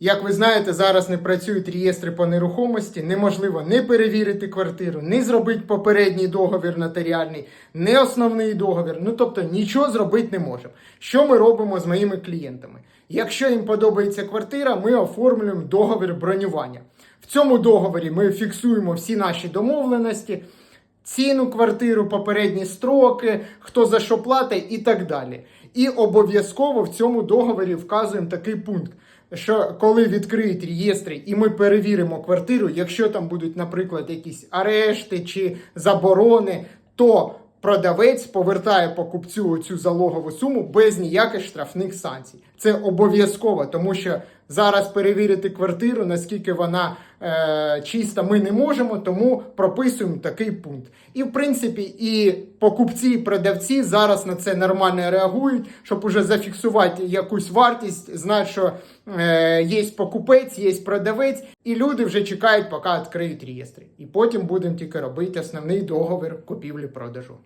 Як ви знаєте, зараз не працюють реєстри по нерухомості, неможливо не перевірити квартиру, не зробити попередній договір нотаріальний, не основний договір. Ну тобто нічого зробити не можемо. Що ми робимо з моїми клієнтами? Якщо їм подобається квартира, ми оформлюємо договір бронювання. В цьому договорі ми фіксуємо всі наші домовленості, ціну квартиру, попередні строки, хто за що платить і так далі. І обов'язково в цьому договорі вказуємо такий пункт. Що коли відкриють реєстри і ми перевіримо квартиру, якщо там будуть, наприклад, якісь арешти чи заборони, то продавець повертає покупцю цю залогову суму без ніяких штрафних санкцій. Це обов'язково, тому що зараз перевірити квартиру, наскільки вона е, чиста, ми не можемо, тому прописуємо такий пункт. І в принципі, і покупці, і продавці зараз на це нормально реагують, щоб уже зафіксувати якусь вартість, знають, що е, є покупець, є продавець, і люди вже чекають, поки відкриють реєстри. І потім будемо тільки робити основний договір купівлі-продажу.